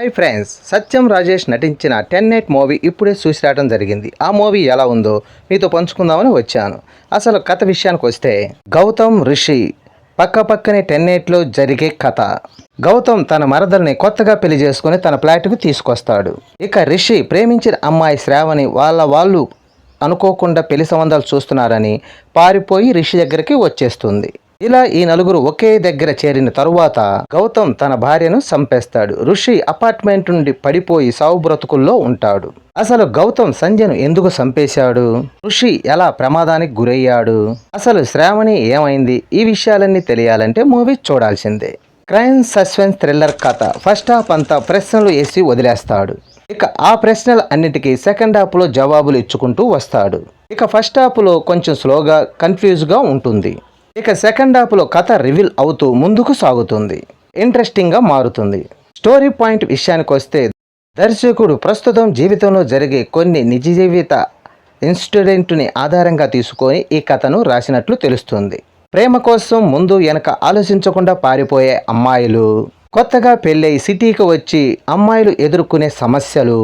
Hi friends సత్యం రాజేష్ నటించిన ten night movie ఇప్పుడే చూసి రావడం జరిగింది. ఆ మూవీ ఎలా ఉందో మీతో పంచుకుందామని వచ్చాను. అసలు కథ విషయానికి వస్తే గౌతమ్ రిషి పక్క పక్కనే టెన్ నైట్లో జరిగే కథ. గౌతమ్ తన మరదల్ని కొత్తగా పెళ్ళి చేసుకుని తన ఫ్లాట్కు తీసుకొస్తాడు. ఇక రిషి ప్రేమించిన అమ్మాయి శ్రావణి వాళ్ళ వాళ్ళు అనుకోకుండా పెళ్ళి సంబంధాలు చూస్తున్నారని పారిపోయి రిషి దగ్గరికి వచ్చేస్తుంది. ఇలా ఈ నలుగురు ఒకే దగ్గర చేరిన తరువాత గౌతమ్ తన భార్యను చంపేస్తాడు. ఋషి అపార్ట్మెంట్ నుండి పడిపోయి సావు బ్రతుకుల్లో ఉంటాడు. అసలు గౌతమ్ సంధ్యను ఎందుకు చంపేశాడు? ఋషి ఎలా ప్రమాదానికి గురయ్యాడు? అసలు శ్రావణి ఏమైంది? ఈ విషయాలన్నీ తెలియాలంటే మూవీ చూడాల్సిందే. క్రైమ్ సస్పెన్స్ థ్రిల్లర్ కథ. ఫస్ట్ హాఫ్ అంతా ప్రశ్నలు వేసి వదిలేస్తాడు. ఇక ఆ ప్రశ్నలు అన్నిటికీ సెకండ్ హాఫ్లో జవాబులు ఇచ్చుకుంటూ వస్తాడు. ఇక ఫస్ట్ హాఫ్లో కొంచెం స్లోగా కన్ఫ్యూజ్గా ఉంటుంది. ఇక సెకండ్ హాఫ్లో కథ రివీల్ అవుతూ ముందుకు సాగుతుంది. ఇంట్రెస్టింగ్గా మారుతుంది. స్టోరీ పాయింట్ విషయానికి వస్తే దర్శకుడు ప్రస్తుతం జీవితంలో జరిగే కొన్ని నిజ జీవిత ఇన్సిడెంట్ని ఆధారంగా తీసుకొని ఈ కథను రాసినట్లు తెలుస్తుంది. ప్రేమ కోసం ముందు వెనక ఆలోచించకుండా పారిపోయే అమ్మాయిలు కొత్తగా పెళ్ళై సిటీకి వచ్చి అమ్మాయిలు ఎదుర్కొనే సమస్యలు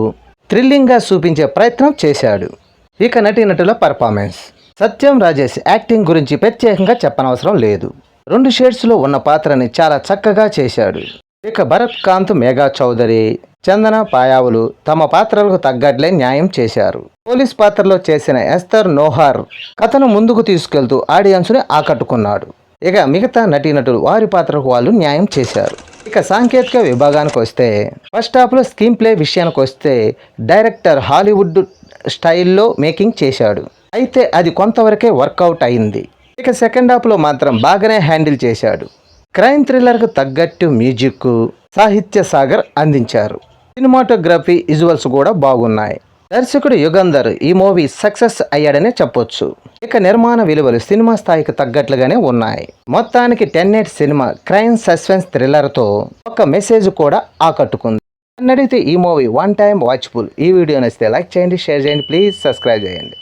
థ్రిల్లింగ్గా చూపించే ప్రయత్నం చేశాడు. ఇక నటీనటుల పర్ఫార్మెన్స్. సత్యం రాజేష్ యాక్టింగ్ గురించి ప్రత్యేకంగా చెప్పనవసరం లేదు. రెండు షేడ్స్లో ఉన్న పాత్రని చాలా చక్కగా చేశాడు. ఇక భరత్ కాంత్ మేఘా చౌదరి చందన పాయావులు తమ పాత్రలకు తగ్గట్లే న్యాయం చేశారు. పోలీస్ పాత్రలో చేసిన ఎస్తర్ నోహార్ కథను ముందుకు తీసుకెళ్తూ ఆడియన్స్ని ఆకట్టుకున్నాడు. ఇక మిగతా నటీనటులు వారి పాత్రకు వాళ్ళు న్యాయం చేశారు. ఇక సాంకేతిక విభాగానికి వస్తే ఫస్ట్ హాఫ్లో స్క్రీన్ ప్లే విషయానికి వస్తే డైరెక్టర్ హాలీవుడ్ స్టైల్లో మేకింగ్ చేశాడు. అయితే అది కొంతవరకే వర్కౌట్ అయింది. ఇక సెకండ్ హాఫ్లో మాత్రం బాగానే హ్యాండిల్ చేశాడు. క్రైమ్ థ్రిల్లర్కు తగ్గట్టు మ్యూజిక్ సాహిత్య సాగర్ అందించారు. సినిమాటోగ్రఫీ విజువల్స్ కూడా బాగున్నాయి. దర్శకుడు యుగంధర్ ఈ మూవీ సక్సెస్ అయ్యాడనే చెప్పొచ్చు. ఇక నిర్మాణ విలువలు సినిమా స్థాయికి తగ్గట్లుగానే ఉన్నాయి. మొత్తానికి టెన్ ఎయిట్ సినిమా క్రైమ్ సస్పెన్స్ థ్రిల్లర్తో ఒక మెసేజ్ కూడా ఆకట్టుకుంది. అన్నడితే ఈ మూవీ వన్ టైం వాచ్ఫుల్. ఈ వీడియో నచ్చితే లైక్ చేయండి షేర్ చేయండి ప్లీజ్ సబ్స్క్రైబ్ చేయండి.